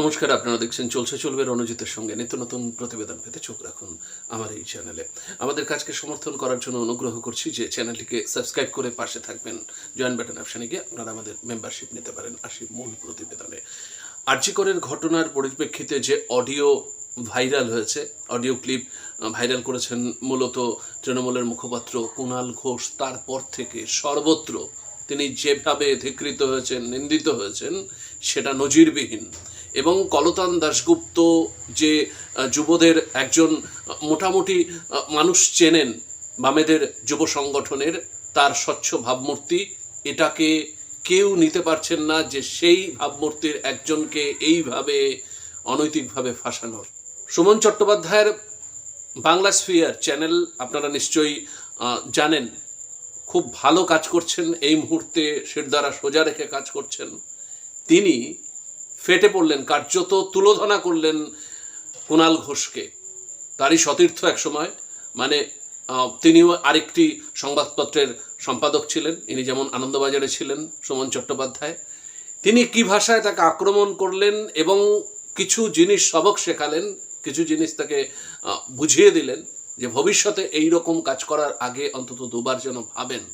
নমস্কার, আপনারা দেখছেন চলছে চলবে রণজিতের সঙ্গে নিত্য নতুন প্রতিবেদন পেতে চোখ রাখুন আমার এই চ্যানেলে। আমাদের কাজকে সমর্থন করার জন্য অনুগ্রহ করছি যে চ্যানেলটিকে সাবস্ক্রাইব করে পাশে থাকবেন। জয়েন বাটন অপশানে গিয়ে আপনারা আমাদের মেম্বারশিপ নিতে পারেন আসি মূল প্রতিবেদনে। আর্যিকরের ঘটনার পরিপ্রেক্ষিতে যে অডিও ভাইরাল হয়েছে, অডিও ক্লিপ ভাইরাল করেছেন মূলত তৃণমূলের মুখপাত্র কুণাল ঘোষ। তারপর থেকে সর্বত্র তিনি যেভাবে ধিকৃত হয়েছেন, নিন্দিত হয়েছেন, সেটা নজিরবিহীন। এবং কলতান দাশগুপ্ত যে যুবদের একজন মোটামুটি মানুষ চেনেন বামেদের যুব সংগঠনের তার স্বচ্ছ ভাবমূর্তি, এটাকে কেউ নিতে পারছেন না যে সেই ভাবমূর্তির একজনকে এইভাবে অনৈতিকভাবে ফাঁসানোর সুমন চট্টোপাধ্যায়ের বাংলা স্ফিয়ার চ্যানেল আপনারা নিশ্চয়ই জানেন, খুব ভালো কাজ করছেন, এই মুহূর্তে শিরদারা সোজা রেখে কাজ করছেন। তিনি ফেটে পড়লেন, কার্যত তুলোধনা করলেন কুণাল ঘোষকে। তারই সতীর্থ এক সময় মানে তিনিও আরেকটি সংবাদপত্রের সম্পাদক ছিলেন, ইনি যেমন আনন্দবাজারে ছিলেন, সুমন চট্টোপাধ্যায়। তিনি কি ভাষায় তাকে আক্রমণ করলেন এবং কিছু জিনিস সবক শেখালেন, কিছু জিনিস তাকে বুঝিয়ে দিলেন যে ভবিষ্যতে এই রকম কাজ করার আগে অন্তত দুবার যেন ভাবেন।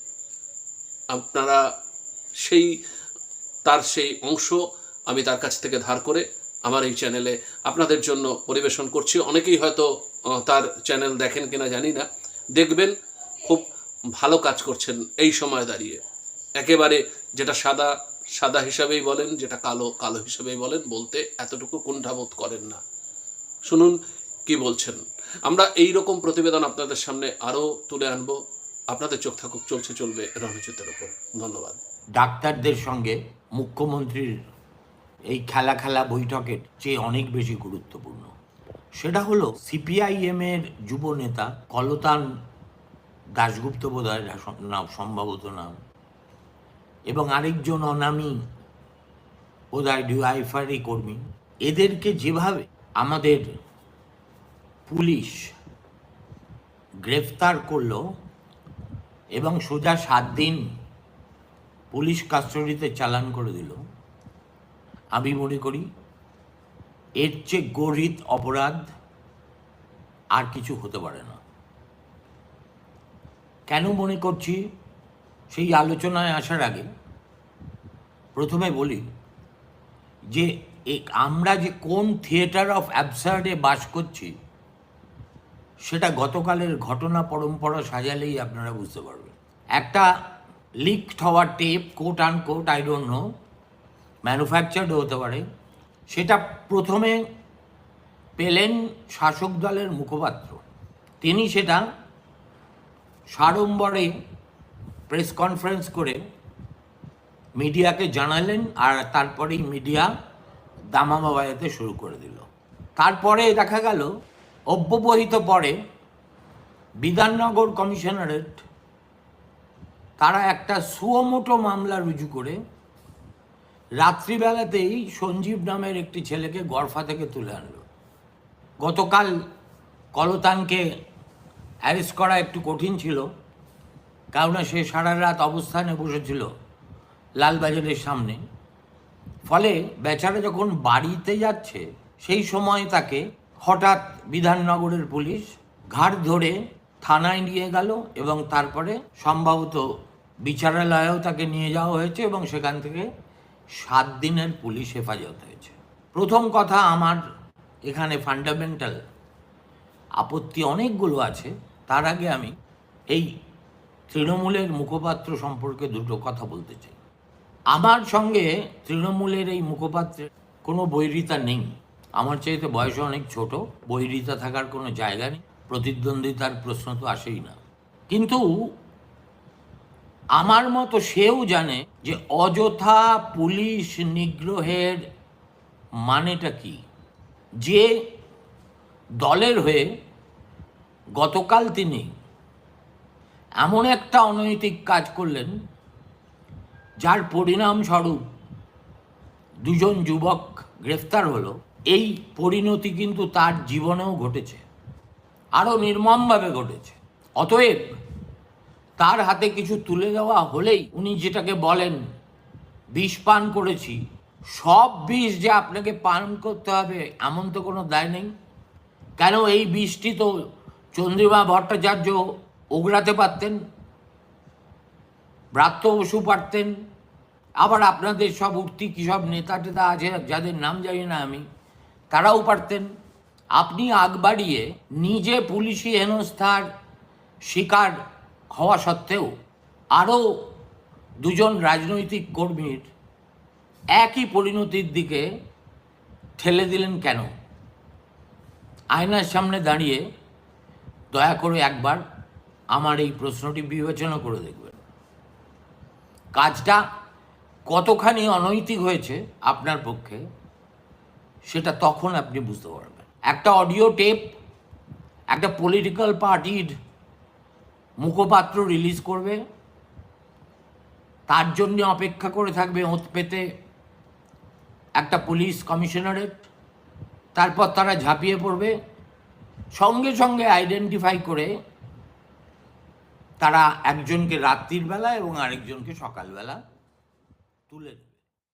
আপনারা সেই, তার সেই অংশ আমি তার কাছ থেকে ধার করে আমার এই চ্যানেলে আপনাদের জন্য পরিবেশন করছি। অনেকেই হয়তো তার চ্যানেল দেখেন কিনা জানি না। দেখবেন খুব ভালো কাজ করছেন এই সময় দাঁড়িয়ে। একেবারে যেটা সাদা সাদা হিসাবেই বলেন, যেটা কালো কালো হিসাবেই বলেন, বলতে এতটুকু কুণ্ঠাবোধ করেন না। শুনুন কি বলছেন। আমরা এই রকম প্রতিবেদন আপনাদের সামনে আরও তুলে আনব। আপনাদের চোখ থাকুক, চলছে, চলবে রণজিতের ওপর। ধন্যবাদ। ডাক্তারদের সঙ্গে মুখ্যমন্ত্রীর এই খেলা খেলা বৈঠকের চেয়ে অনেক বেশি গুরুত্বপূর্ণ। সেটা হলো সিপিআইএম এর যুব নেতা কলতান দাশগুপ্ত বোধহয় নাম সম্ভবত নাম এবং আরেকজন অনামী বোধহয় ডিওয়াইফারি কর্মী। এদেরকে যেভাবে আমাদের পুলিশ গ্রেফতার করল এবং সোজা সাত দিন পুলিশ কাস্টডিতে চালান করে দিল আমি মনে করি এর চেয়ে গরিত অপরাধ আর কিছু হতে পারে না। কেন মনে করছি সেই আলোচনায় আসার আগে প্রথমে বলি যে আমরা যে কোন থিয়েটার অফ অ্যাবসার্ডে বাস করছি, সেটা গতকালের ঘটনা পরম্পরা সাজালেই আপনারা বুঝতে পারবেন। একটা লিকড হওয়ার tape quote unquote I don't know manufactured হতে পারে। সেটা প্রথমে পেলেন শাসক দলের মুখপাত্র। তিনি সেটা সাড়ম্বরে প্রেস কনফারেন্স করে মিডিয়াকে জানালেন আর তারপরেই মিডিয়া দামামা শুরু করে দিল। তারপরে দেখা গেল, অব্যবহিত পরে বিধাননগর কমিশনারেট তারা একটা সুয়মোটো মামলা রুজু করে রাত্রিবেলাতেই সঞ্জীব নামের একটি ছেলেকে গরফা থেকে তুলে আনলো। গতকাল কলতানকে অ্যারেস্ট করা একটু কঠিন ছিল, কেননা সে সারা রাত অবস্থানে বসেছিল লালবাজারের সামনে। ফলে বেচারা যখন বাড়িতে যাচ্ছে, সেই সময় তাকে হঠাৎ বিধাননগরের পুলিশ ঘাট ধরে থানায় নিয়ে গেল এবং তারপরে সম্ভবত বিচারালয়েও তাকে নিয়ে যাওয়া হয়েছে এবং সেখান থেকে সাত দিনের পুলিশ হেফাজত হয়েছে। প্রথম কথা আমার এখানে ফান্ডামেন্টাল আপত্তি অনেকগুলো আছে। তার আগে আমি এই তৃণমূলের মুখপাত্র সম্পর্কে দুটো কথা বলতে চাই। আমার সঙ্গে তৃণমূলের এই মুখপাত্রের কোনো বৈরিতা নেই। আমার চাইতে বয়সে অনেক ছোট, বৈরিতা থাকার কোনো জায়গা নেই, প্রতিদ্বন্দ্বিতার প্রশ্ন তো আসেই না। কিন্তু আমার মতো সেও জানে যে অযথা পুলিশ নিগ্রহের মানেটা কি? যে দলের হয়ে গতকাল তিনি এমন একটা অনৈতিক কাজ করলেন, যার পরিণামস্বরূপ দুজন যুবক গ্রেফতার হলো। এই পরিণতি কিন্তু তার জীবনেও ঘটেছে, আরও নির্মমভাবে ঘটেছে। অতএব তার হাতে কিছু তুলে দেওয়া হলেই উনি যেটাকে বলেন, বিষ পান করেছি। সব বিষ যে আপনাকে পান করতে হবে, এমন তো কোনো দায় নেই। কেন এই বিষটি তো চন্দ্রিমা ভট্টাচার্য ওগড়াতে পারতেন, ব্রাত্য বসু পারতেন, আবার আপনাদের সব উঠতি কী সব নেতা টেতা আছে, যাদের নাম জানি না আমি, তারাও পারতেন। আপনি আগ বাড়িয়ে নিজে পুলিশি হেনস্থার শিকার হওয়া সত্ত্বেও আরও দুজন রাজনৈতিক কর্মীর একই পরিণতির দিকে ঠেলে দিলেন কেন? আয়নার সামনে দাঁড়িয়ে দয়া করে একবার আমার এই প্রশ্নটি বিবেচনা করে দেখবেন। কাজটা কতখানি অনৈতিক হয়েছে আপনার পক্ষে, সেটা তখন আপনি বুঝতে পারবেন। একটা অডিও টেপ, একটা পলিটিক্যাল পার্টির মুখপাত্র রিলিজ করবে, তার জন্য অপেক্ষা করে থাকবে ওঁত পেতে একটা পুলিশ কমিশনারেট তারপর তারা ঝাঁপিয়ে পড়বে, সঙ্গে সঙ্গে আইডেন্টিফাই করে তারা একজনকে রাত্রির বেলা এবং আরেকজনকে সকালবেলা তুলে